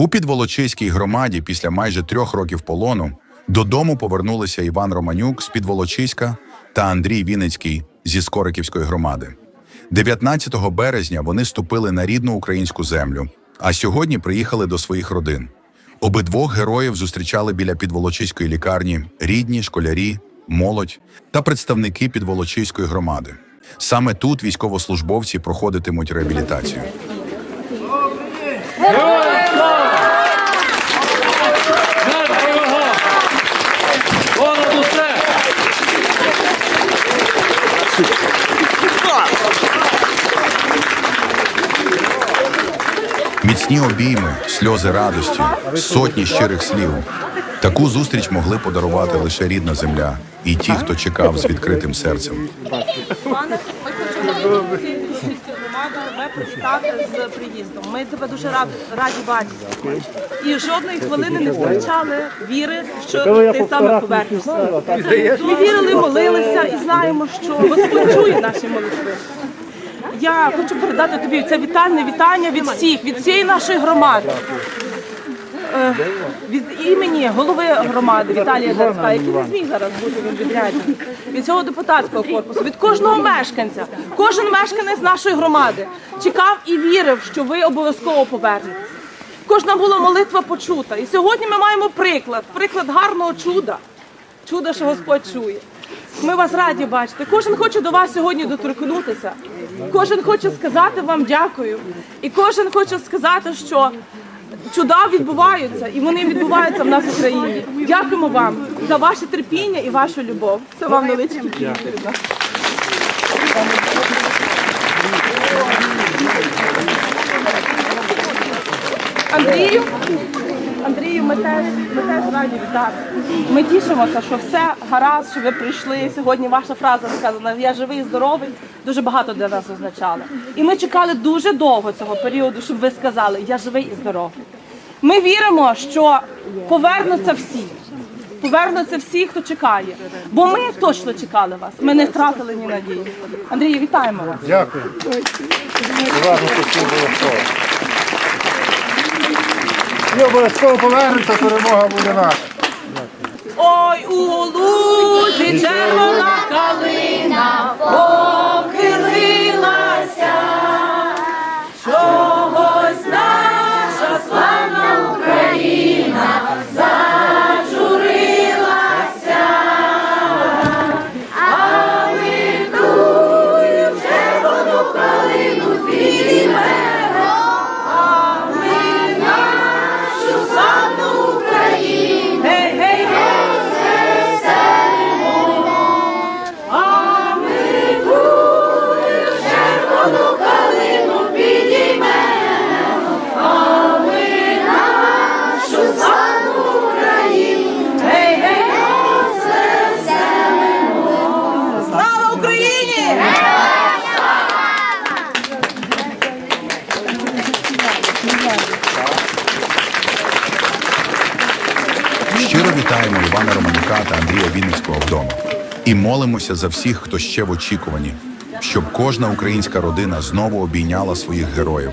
У Підволочиській громаді після майже трьох років полону додому повернулися Іван Романюк з Підволочиська та Андрій Вінницький зі Скориківської громади. 19 березня вони ступили на рідну українську землю, а сьогодні приїхали до своїх родин. Обидвох героїв зустрічали біля Підволочиської лікарні рідні, школярі, молодь та представники Підволочиської громади. Саме тут військовослужбовці проходитимуть реабілітацію. Смерть Міцні обійми, сльози радості, сотні щирих слів. Таку зустріч могли подарувати лише рідна земля і ті, хто чекав з відкритим серцем. Пане, ми хочемо тебе привітати з приїздом. Ми тебе дуже рад, раді бачити. І жодної хвилини не втрачали віри, що ти саме повернешся. Ми вірили, молилися і знаємо, що Господь чує наші молитви. Я хочу передати тобі це вітальне вітання від всіх, від всієї нашої громади. Е, Від імені голови громади Віталія Дацька, який не зміг зараз бути він від цього депутатського корпусу, від кожного мешканця, кожен мешканець нашої громади чекав і вірив, що ви обов'язково повернетесь. Кожна була молитва почута. І сьогодні ми маємо приклад, приклад гарного чуда, чуда, що Господь чує. Ми вас раді бачити. Кожен хоче до вас сьогодні доторкнутися. Кожен хоче сказати вам дякую. І кожен хоче сказати, що чуда відбуваються, і вони відбуваються в нас в Україні. Дякуємо вам за ваше терпіння і вашу любов. Це вам від. Андрію, Андрію, ми теж, ми теж раді вітати. Ми тішимося, що все гаразд, що ви прийшли. Сьогодні ваша фраза сказана Я живий і здоровий, дуже багато для нас означала. І ми чекали дуже довго цього періоду, щоб ви сказали Я живий і здоровий. Ми віримо, що повернуться всі. Повернуться всі, хто чекає. Бо ми точно чекали вас. Ми не втратили ні надії. Андрію, вітаємо вас. Дякую. Обов'язково. Повернеться, перемога буде наша. Ой, у Щиро вітаємо Івана Романюка та Андрія Вінницького вдома. І молимося за всіх, хто ще в очікуванні, щоб кожна українська родина знову обійняла своїх героїв